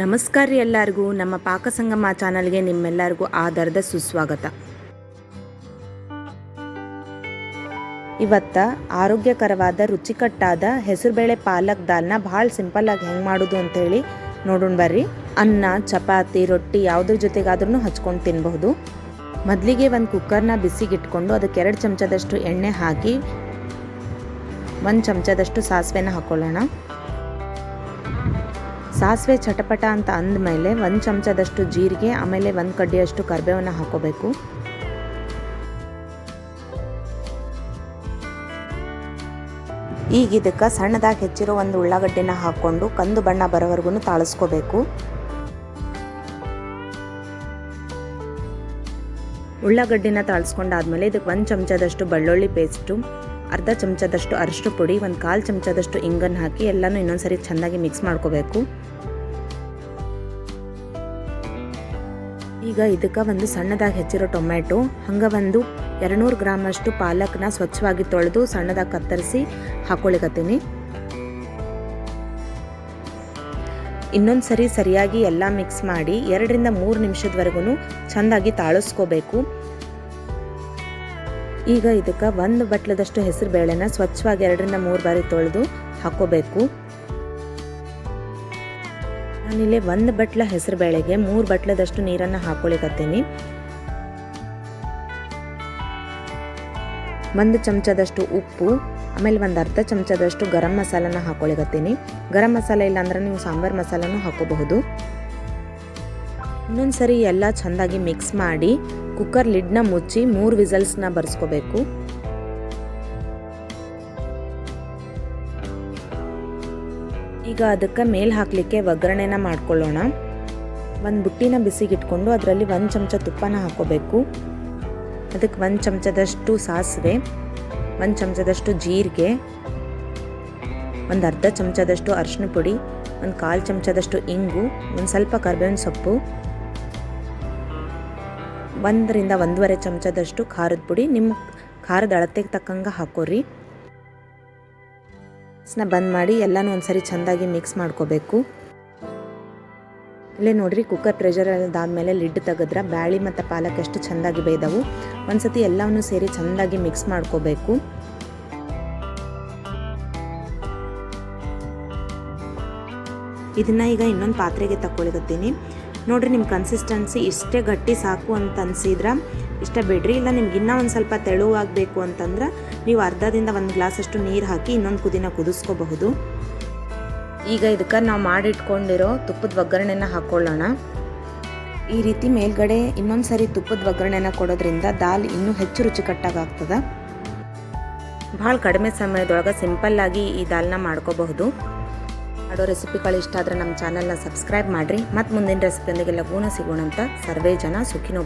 ನಮಸ್ಕಾರ ರೀ ಎಲ್ಲರಿಗೂ. ನಮ್ಮ ಪಾಕಸಂಗಮ ಚಾನಲ್ಗೆ ನಿಮ್ಮೆಲ್ಲರಿಗೂ ಆಧಾರದ ಸುಸ್ವಾಗತ. ಇವತ್ತ ಆರೋಗ್ಯಕರವಾದ, ರುಚಿಕಟ್ಟಾದ ಹೆಸರುಬೇಳೆ ಪಾಲಕ್ ದಾಲ್ನ ಭಾಳ ಸಿಂಪಲ್ಲಾಗಿ ಹೆಂಗೆ ಮಾಡೋದು ಅಂತೇಳಿ ನೋಡೋಣ ಬರ್ರಿ. ಅನ್ನ, ಚಪಾತಿ, ರೊಟ್ಟಿ ಯಾವುದ್ರ ಜೊತೆಗಾದ್ರೂ ಹಚ್ಕೊಂಡು ತಿನ್ನಬಹುದು ಮೊದಲಿಗೆ ಒಂದು ಕುಕ್ಕರ್ನ ಬಿಸಿಗಿಟ್ಕೊಂಡು ಅದಕ್ಕೆ ಎರಡು ಚಮಚದಷ್ಟು ಎಣ್ಣೆ ಹಾಕಿ, ಒಂದು ಚಮಚದಷ್ಟು ಸಾಸಿವೆನ ಹಾಕ್ಕೊಳ್ಳೋಣ ಸಾಸಿವೆ ಚಟಪಟ ಅಂತ ಅಂದಮೇಲೆ ಒಂದು ಚಮಚದಷ್ಟು ಜೀರಿಗೆ, ಆಮೇಲೆ ಒಂದು ಕಡ್ಡಿಯಷ್ಟು ಕರಿಬೇವನ್ನ ಹಾಕೋಬೇಕು. ಈಗ ಇದಕ್ಕೆ ಸಣ್ಣದಾಗಿ ಹೆಚ್ಚಿರೋ ಒಂದು ಉಳ್ಳಾಗಡ್ಡಿನ ಹಾಕ್ಕೊಂಡು ಕಂದು ಬಣ್ಣ ಬರೋವರೆಗೂ ತಾಳಿಸ್ಕೋಬೇಕು. ಉಳ್ಳಾಗಡ್ಡಿನ ತಾಳಿಸ್ಕೊಂಡಾದ್ಮೇಲೆ ಇದಕ್ಕೆ ಒಂದು ಚಮಚದಷ್ಟು ಬೆಳ್ಳುಳ್ಳಿ ಪೇಸ್ಟು ಅರ್ಧ ಚಮಚದಷ್ಟು ಅರಿಶಿನ ಪುಡಿ, ಒಂದು ಕಾಲು ಚಮಚದಷ್ಟು ಇಂಗನ್ನು ಹಾಕಿ ಎಲ್ಲನೂ ಇನ್ನೊಂದ್ಸರಿ ಚೆನ್ನಾಗಿ ಮಿಕ್ಸ್ ಮಾಡ್ಕೋಬೇಕು. ಈಗ ಇದಕ್ಕೆ ಒಂದು ಸಣ್ಣದಾಗಿ ಹೆಚ್ಚಿರೋ ಟೊಮೆಟೊ ಹಂಗೆ ಒಂದು ಎರಡುನೂರು ಗ್ರಾಮಷ್ಟು ಪಾಲಕ್ನ ಸ್ವಚ್ಛವಾಗಿ ತೊಳೆದು ಸಣ್ಣದಾಗಿ ಕತ್ತರಿಸಿ ಹಾಕೊಳ್ಳಿಕತ್ತೀನಿ. ಇನ್ನೊಂದು ಸರಿ ಸರಿಯಾಗಿ ಎಲ್ಲ ಮಿಕ್ಸ್ ಮಾಡಿ ಎರಡರಿಂದ ಮೂರು ನಿಮಿಷದವರೆಗೂ ಚೆಂದಾಗಿ ತಾಳಿಸ್ಕೋಬೇಕು. ಈಗ ಇದಕ್ಕೆ ಒಂದು ಬಟ್ಲದಷ್ಟು ಹೆಸರು ಬೇಳೆನ ಸ್ವಚ್ಛವಾಗಿ ಎರಡರಿಂದ ಮೂರು ಬಾರಿ ತೊಳೆದು ಹಾಕೋಬೇಕು. ನಾನಿಲ್ಲಿ ಒಂದು ಬಟ್ಲ ಹೆಸರು ಬೇಳೆಗೆ ಮೂರು ಬಟ್ಲದಷ್ಟು ನೀರನ್ನು ಹಾಕೊಳಿಕತ್ತೀನಿ ಒಂದು ಚಮಚದಷ್ಟು ಉಪ್ಪು, ಆಮೇಲೆ ಒಂದು ಅರ್ಧ ಚಮಚದಷ್ಟು ಗರಂ ಮಸಾಲನ ಹಾಕೊಳಿಗತ್ತೀನಿ ಗರಂ ಮಸಾಲ ಇಲ್ಲಾಂದ್ರೆ ನೀವು ಸಾಂಬಾರು ಮಸಾಲನೂ ಹಾಕೋಬಹುದು. ಇನ್ನೊಂದು ಸರಿ ಎಲ್ಲ ಚೆಂದಾಗಿ ಮಿಕ್ಸ್ ಮಾಡಿ ಕುಕ್ಕರ್ ಲಿಡ್ನ ಮುಚ್ಚಿ ಮೂರು ವಿಸಲ್ಸ್ನ ಬರ್ಸ್ಕೋಬೇಕು. ಈಗ ಅದಕ್ಕೆ ಮೇಲೆ ಹಾಕಲಿಕ್ಕೆ ಒಗ್ಗರಣೆನ ಮಾಡ್ಕೊಳ್ಳೋಣ. ಒಂದು ಬುಟ್ಟಿನ ಬಿಸಿಗಿಟ್ಕೊಂಡು ಅದರಲ್ಲಿ ಒಂದು ಚಮಚ ತುಪ್ಪನ ಹಾಕೋಬೇಕು ಅದಕ್ಕೆ ಒಂದು ಚಮಚದಷ್ಟು ಸಾಸಿವೆ, ಒಂದು ಚಮಚದಷ್ಟು ಜೀರಿಗೆ, ಒಂದು ಅರ್ಧ ಚಮಚದಷ್ಟು ಅರಿಶಿನ ಪುಡಿ, ಒಂದು ಕಾಲು ಚಮಚದಷ್ಟು ಇಂಗು, ಒಂದು ಸ್ವಲ್ಪ ಕರ್ಬೇವಿನ ಸೊಪ್ಪು ಒಂದರಿಂದ ಒಂದೂವರೆ ಚಮಚದಷ್ಟು ಖಾರದ ಪುಡಿ. ನಿಮ್ಮ ಖಾರದ ಅಳತೆಗೆ ತಕ್ಕಂಗೆ ಹಾಕೋರಿ ಸ್ನ ಬಂದ್ ಮಾಡಿ ಎಲ್ಲನೂ ಒಂದ್ಸರಿ ಚೆಂದಾಗಿ ಮಿಕ್ಸ್ ಮಾಡ್ಕೋಬೇಕು. ಇಲ್ಲೇ ನೋಡ್ರಿ ಕುಕ್ಕರ್ ಪ್ರೆಷರ್ ಅದಾದಮೇಲೆ ಲಿಡ್ ತೆಗೆದ್ರೆ ಬ್ಯಾಳಿ ಮತ್ತು ಪಾಲಕ್ ಎಷ್ಟು ಚೆಂದಾಗಿ ಬೇಯ್ದವು. ಒಂದ್ಸತಿ ಎಲ್ಲವನ್ನು ಸೇರಿ ಚೆಂದಾಗಿ ಮಿಕ್ಸ್ ಮಾಡ್ಕೋಬೇಕು. ಇದನ್ನ ಈಗ ಇನ್ನೊಂದು ಪಾತ್ರೆಗೆ ತಗೊಳಿಕತ್ತೀನಿ ನೋಡ್ರಿ ನಿಮ್ಮ ಕನ್ಸಿಸ್ಟೆನ್ಸಿ ಇಷ್ಟೇ ಗಟ್ಟಿ ಸಾಕು ಅಂತ ಅನ್ಸಿದ್ರೆ ಇಷ್ಟ ಬಿಡ್ರಿ ಇಲ್ಲ ನಿಮ್ಗೆ ಇನ್ನೂ ಒಂದು ಸ್ವಲ್ಪ ತೆಳುವಾಗಬೇಕು ಅಂತಂದ್ರೆ ನೀವು ಅರ್ಧದಿಂದ ಒಂದು ಗ್ಲಾಸಷ್ಟು ನೀರು ಹಾಕಿ ಇನ್ನೊಂದು ಕುದಿನ ಕುದಿಸ್ಕೋಬಹುದು. ಈಗ ಇದಕ್ಕೆ ನಾವು ಮಾಡಿಟ್ಕೊಂಡಿರೋ ತುಪ್ಪದ ಒಗ್ಗರಣೆನ ಹಾಕ್ಕೊಳ್ಳೋಣ ಈ ರೀತಿ ಮೇಲ್ಗಡೆ ಇನ್ನೊಂದು ಸರಿ ತುಪ್ಪದ ಒಗ್ಗರಣೆನ ಕೊಡೋದ್ರಿಂದ ದಾಲ್ ಇನ್ನೂ ಹೆಚ್ಚು ರುಚಿಕಟ್ಟಾಗ್ತದೆ ಭಾಳ ಕಡಿಮೆ ಸಮಯದೊಳಗೆ ಸಿಂಪಲ್ಲಾಗಿ ಈ ದಾಲ್ನ ಮಾಡ್ಕೋಬಹುದು. ಮಾಡೋ ರೆಸಿಪಿಗಳು ಇಷ್ಟ ಆದರೆ ನಮ್ಮ ಚಾನಲ್ನ ಸಬ್ಸ್ಕ್ರೈಬ್ ಮಾಡಿರಿ. ಮತ್ತು ಮುಂದಿನ ರೆಸಿಪಿಯೊಂದಿಗೆ ಲಗೂನ ಸಿಗೋಣ ಅಂತ ಸರ್ವೇ ಜನ ಸುಖಿನೋ